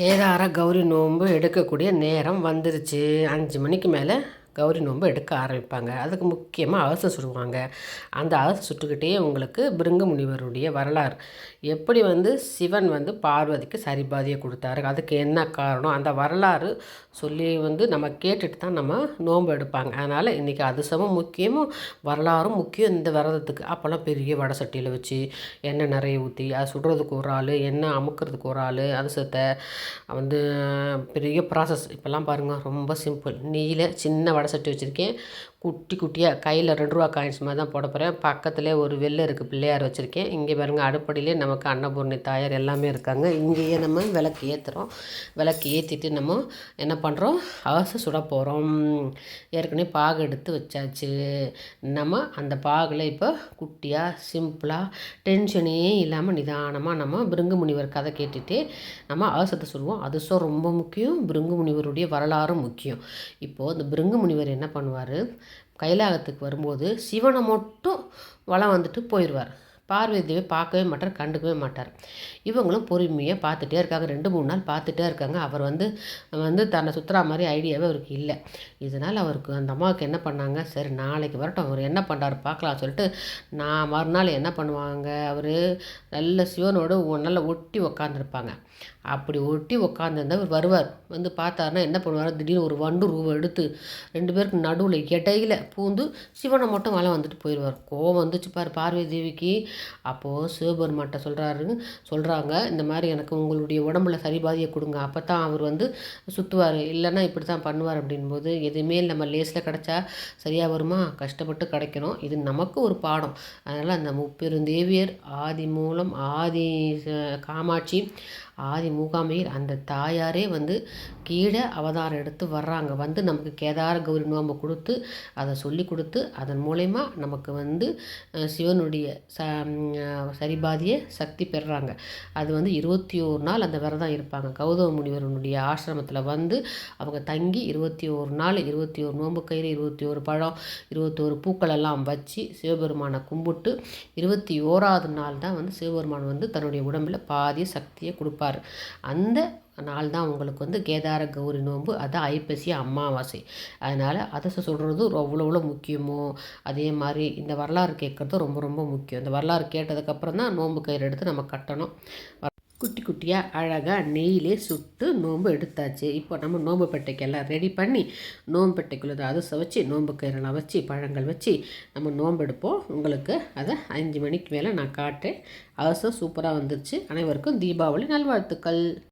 கேதார கௌரி நோன்பு எடுக்கக்கூடிய நேரம் வந்துருச்சு. அஞ்சு மணிக்கு மேலே கௌரி நோன்பு எடுக்க ஆரம்பிப்பாங்க. அதுக்கு முக்கியமாக அவசரம் சுடுவாங்க. அந்த அவசரம் சுட்டுக்கிட்டே உங்களுக்கு பிருங்க முனிவருடைய வரலாறு. எப்படி வந்து சிவன் வந்து பார்வதிக்கு சரிபாதியை கொடுத்தாரு? அதுக்கு என்ன காரணம்? அந்த வரலாறு சொல்லி வந்து நம்ம கேட்டுட்டு தான் நம்ம நோன்பு எடுப்பாங்க. அதனால் இன்றைக்கி அதிசமும் முக்கியமும் வரலாறும் முக்கியம் இந்த விரதத்துக்கு. அப்போல்லாம் பெரிய வடை சட்டியில் வச்சு எண்ணெய் நிறைய ஊற்றி அது சுடுறதுக்கு ஒரு ஆள் எண்ணெய் அமுக்கிறதுக்கு ஒரு ஆள் அதிசத்தை வந்து பெரிய ப்ராசஸ் இப்போல்லாம் பாருங்கள் ரொம்ப சிம்பிள் நெய்யில் சின்ன வடை சட்டி வச்சுருக்கேன். குட்டி குட்டியாக கையில் ரெண்டு ரூபா காயின்ஸ் மாதிரி தான் போட போகிறேன் பக்கத்துலேயே ஒரு வெள்ளை இருக்குது பிள்ளையார் வச்சுருக்கேன். இங்கே பாருங்கள் அடுப்படியிலே நமக்கு அன்னபூர்ணி தாயார் எல்லாமே இருக்காங்க. இங்கேயே நம்ம விளக்கு ஏற்றுறோம் விளக்கு ஏற்றிட்டு நம்ம என்ன பண்ணுறோம் அவச சுட போகிறோம் ஏற்கனவே பாகு எடுத்து வச்சாச்சு. நம்ம அந்த பாகில் இப்போ குட்டியாக சிம்பிளாக டென்ஷனே இல்லாமல் நிதானமாக நம்ம பிருங்கு முனிவர் கதை கேட்டுகிட்டே நம்ம அவசரத்தை சொல்லுவோம் அதுசம் ரொம்ப முக்கியம். பிருங்கு முனிவருடைய வரலாறும் முக்கியம். இப்போது இந்த பிருங்கு முனிவர் என்ன பண்ணுவார்? கைலாகத்துக்கு வரும்போது சிவனை மட்டும் வளம் வந்துட்டு போயிடுவார். பார்வதி தேவி பார்க்கவே மாட்டார் கண்டுக்கவே மாட்டார். இவங்களும் பொறுமையாக பார்த்துட்டே இருக்காங்க. ரெண்டு மூணு நாள் பார்த்துட்டே இருக்காங்க. அவர் வந்து வந்து தன்னை சுற்றுறா மாதிரி ஐடியாவே அவருக்கு இல்லை. இதனால் அவருக்கு அந்த அம்மாவுக்கு என்ன பண்ணாங்க? சரி நாளைக்கு வரட்டும். அவர் என்ன பண்ணுறாரு பார்க்கலாம் சொல்லிட்டு நான் மறுநாள் என்ன பண்ணுவாங்க? அவர் நல்ல சிவனோடு நல்லா ஒட்டி உக்காந்துருப்பாங்க. அப்படி ஒட்டி உட்காந்துருந்தவர் வருவார். வந்து பார்த்தாருன்னா என்ன பண்ணுவார் திடீர்னு ஒரு வண்டு ரூபம் எடுத்து ரெண்டு பேருக்கு நடுவில் இடையில பூந்து சிவனை மட்டும் வளம் வந்துட்டு போயிடுவார். கோவம் வந்துச்சு பார் பார்வதி தேவிக்கு. அப்போது சிவபெருமாட்ட சொல்கிறாரு சொல்கிறாங்க இந்த மாதிரி எனக்கு உங்களுடைய உடம்புல சரிபாதியை கொடுங்க. அப்போ தான் அவர் வந்து சுற்றுவார் இல்லைன்னா இப்படி தான் பண்ணுவார் அப்படின்போது எதுவுமே நம்ம லேஸில் கிடச்சா சரியாக வருமா? கஷ்டப்பட்டு கிடைக்கணும். இது நமக்கு ஒரு பாடம். அதனால் அந்த முப்பெருந்தேவியர் ஆதி மூலம் ஆதி காமாட்சி ஆதி மூகாமையில் அந்த தாயாரே வந்து கீழே அவதாரம் எடுத்து வர்றாங்க. வந்து நமக்கு கேதார கௌரி நோம்பை கொடுத்து அதை சொல்லி கொடுத்து அதன் மூலயமா நமக்கு வந்து சிவனுடைய ச சரிபாதிய சக்தி பெறுறாங்க அது வந்து இருபத்தி ஓரு நாள் அந்த விரதம் இருப்பாங்க. கௌதம முனிவரனுடைய ஆசிரமத்தில் வந்து அவங்க தங்கி இருபத்தி ஒரு நாள் இருபத்தி ஒரு நோம்பு கயிறு இருபத்தி ஒரு பழம் இருபத்தோரு பூக்கள் எல்லாம் வச்சு சிவபெருமானை கும்பிட்டு இருபத்தி ஓராவது நாள் தான் வந்து சிவபெருமான் வந்து தன்னுடைய உடம்பில் பாதிய சக்தியை கொடுப்பார். அந்த நாள் தான் உங்களுக்கு வந்து கேதார கௌரி நோன்பு அதான் ஐப்பசி அமாவாசை. அதனால் அதை சொல்கிறது அவ்வளோ அவ்வளோ முக்கியமோ? அதே மாதிரி இந்த வரலாறு கேட்குறது ரொம்ப ரொம்ப முக்கியம். இந்த வரலாறு கேட்டதுக்கப்புறம் தான் நோன்பு கயிறு எடுத்து நம்ம கட்டணும். குட்டி குட்டியாக அழகாக நெய்யிலே சுட்டு நோன்பு எடுத்தாச்சு. இப்போ நம்ம நோம்பு பெட்டைக்கெல்லாம் ரெடி பண்ணி நோன்பு பெட்டைக்குள்ளே அதை வச்சு நோம்பு கயிறெல்லாம் வச்சு பழங்கள் வச்சு நம்ம நோன்பு எடுப்போம். உங்களுக்கு அதை அஞ்சு மணிக்கு மேலே நான் காட்டுறேன். அவசரம் சூப்பராக வந்துருச்சு. அனைவருக்கும் தீபாவளி நல்வாழ்த்துக்கள்.